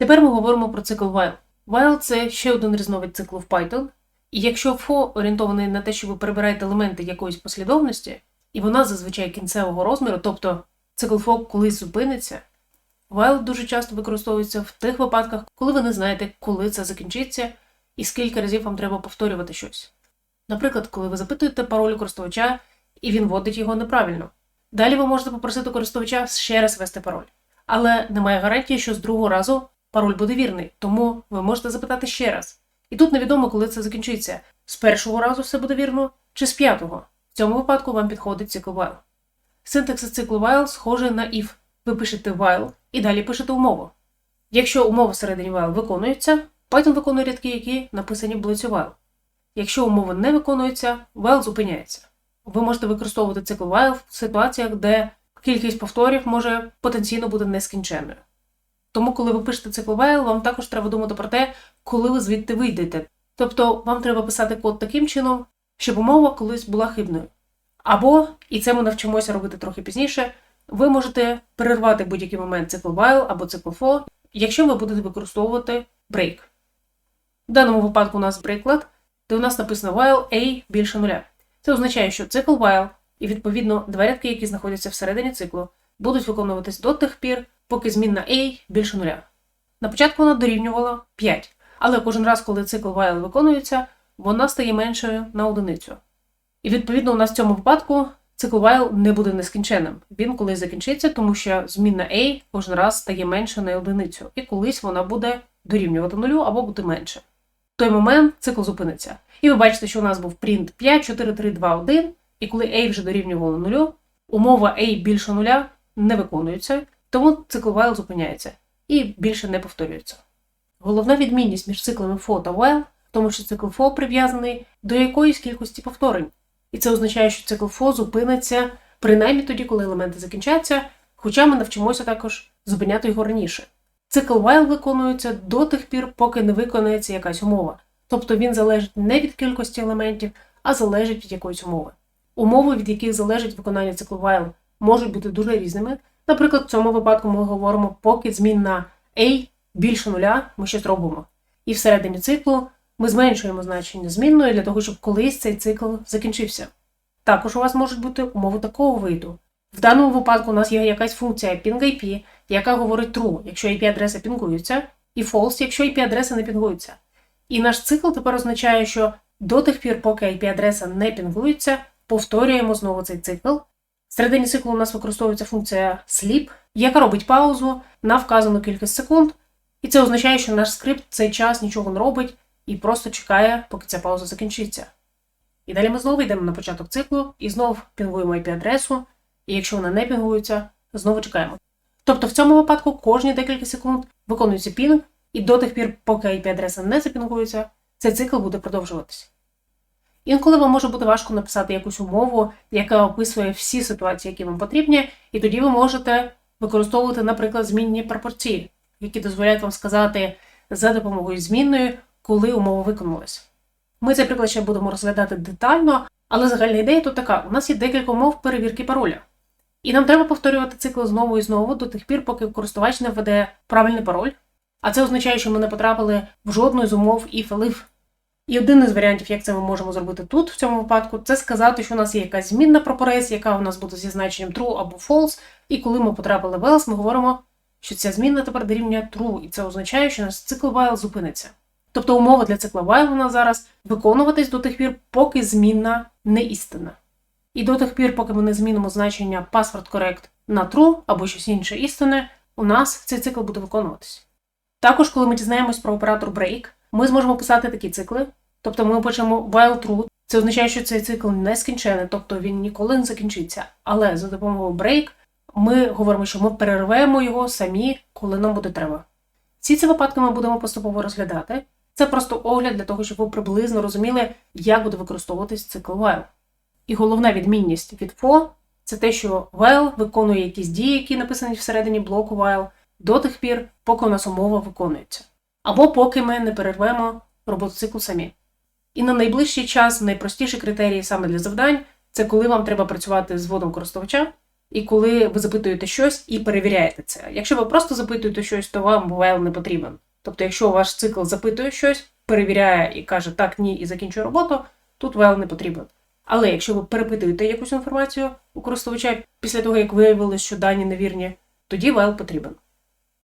Тепер ми говоримо про цикл while. While – це ще один різновид циклу в Python. І якщо for орієнтований на те, що ви перебираєте елементи якоїсь послідовності, і вона зазвичай кінцевого розміру, тобто цикл for колись зупиниться, while дуже часто використовується в тих випадках, коли ви не знаєте, коли це закінчиться і скільки разів вам треба повторювати щось. Наприклад, коли ви запитуєте пароль користувача, і він вводить його неправильно. Далі ви можете попросити користувача ще раз ввести пароль. Але немає гарантії, що з другого разу пароль буде вірний, тому ви можете запитати ще раз. І тут невідомо, коли це закінчиться. З першого разу все буде вірно, чи з п'ятого. В цьому випадку вам підходить цикл while. Синтаксис циклу while схожий на if. Ви пишете while і далі пишете умову. Якщо умова всередині while виконується, Python виконує рядки, які написані в блоці while. Якщо умова не виконується, while зупиняється. Ви можете використовувати цикл while в ситуаціях, де кількість повторів може потенційно бути нескінченною. Тому, коли ви пишете цикл while, вам також треба думати про те, коли ви звідти вийдете. Тобто вам треба писати код таким чином, щоб умова колись була хибною. Або, і це ми навчимося робити трохи пізніше, ви можете перервати будь-який момент цикл while або цикл for, якщо ви будете використовувати break. В даному випадку у нас приклад, де у нас написано while a більше нуля. Це означає, що цикл while і відповідно два рядки, які знаходяться всередині циклу, будуть виконуватись до тих пір, поки змінна a більше нуля. На початку вона дорівнювала 5, але кожен раз, коли цикл while виконується, вона стає меншою на одиницю. І відповідно у нас в цьому випадку цикл while не буде нескінченним. Він колись закінчиться, тому що змінна a кожен раз стає менше на одиницю, і колись вона буде дорівнювати нулю або бути менше. В той момент цикл зупиниться. І ви бачите, що у нас був print 5, 4, 3, 2, 1, і коли a вже дорівнювало нулю, умова a більше нуля не виконується, тому цикл while зупиняється і більше не повторюється. Головна відмінність між циклами for та while в тому, що цикл for прив'язаний до якоїсь кількості повторень. І це означає, що цикл for зупиниться принаймні тоді, коли елементи закінчаться, хоча ми навчимося також зупиняти його раніше. Цикл while виконується до тих пір, поки не виконається якась умова. Тобто він залежить не від кількості елементів, а залежить від якоїсь умови. Умови, від яких залежить виконання циклу while, можуть бути дуже різними. Наприклад, в цьому випадку ми говоримо, поки змінна a більше нуля, ми щось робимо. І всередині циклу ми зменшуємо значення змінної для того, щоб колись цей цикл закінчився. Також у вас можуть бути умови такого виду. В даному випадку у нас є якась функція ping-IP, яка говорить true, якщо IP-адреса пінгується, і false, якщо IP-адреса не пінгується. І наш цикл тепер означає, що до тих пір, поки IP-адреса не пінгується, повторюємо знову цей цикл. Всередині циклу у нас використовується функція sleep, яка робить паузу на вказану кількість секунд, і це означає, що наш скрипт в цей час нічого не робить і просто чекає, поки ця пауза закінчиться. І далі ми знову йдемо на початок циклу і знову пінгуємо IP-адресу, і якщо вона не пінгується, знову чекаємо. Тобто в цьому випадку кожні декілька секунд виконується пінг, і до тих пір, поки IP-адреса не запінгується, цей цикл буде продовжуватися. Інколи вам може бути важко написати якусь умову, яка описує всі ситуації, які вам потрібні, і тоді ви можете використовувати, наприклад, змінні пропорції, які дозволяють вам сказати за допомогою змінної, коли умова виконалась. Ми цей приклад ще будемо розглядати детально, але загальна ідея тут така: у нас є декілька умов перевірки пароля. І нам треба повторювати цикл знову і знову до тих пір, поки користувач не введе правильний пароль. А це означає, що ми не потрапили в жодну з умов if elif. І один із варіантів, як це ми можемо зробити тут, в цьому випадку, це сказати, що у нас є якась змінна пропорес, яка у нас буде зі значенням true або false, і коли ми потрапили в else, ми говоримо, що ця змінна тепер дорівнює true, і це означає, що наш цикл while зупиниться. Тобто умова для цикла while у нас зараз виконуватись до тих пір, поки змінна не істина. І до тих пір, поки ми не змінимо значення password correct на true або щось інше істинне, у нас цей цикл буде виконуватись. Також, коли ми дізнаємось про оператор break, ми зможемо писати такі цикли. Тобто ми почнемо while true. Це означає, що цей цикл не скінчений, тобто він ніколи не закінчиться. Але за допомогою break ми говоримо, що ми перервемо його самі, коли нам буде треба. Всі ці випадки ми будемо поступово розглядати. Це просто огляд для того, щоб ви приблизно розуміли, як буде використовуватись цикл while. І головна відмінність від for – це те, що while виконує якісь дії, які написані всередині блоку while, до тих пір, поки у нас умова виконується. Або поки ми не перервемо роботу циклу самі. І на найближчий час найпростіші критерії саме для завдань це коли вам треба працювати з вводом користувача, і коли ви запитуєте щось і перевіряєте це. Якщо ви просто запитуєте щось, то вам while не потрібен. Тобто, якщо ваш цикл запитує щось, перевіряє і каже так, ні, і закінчує роботу, тут while не потрібен. Але якщо ви перепитуєте якусь інформацію у користувача після того, як виявилось, що дані невірні, тоді while потрібен.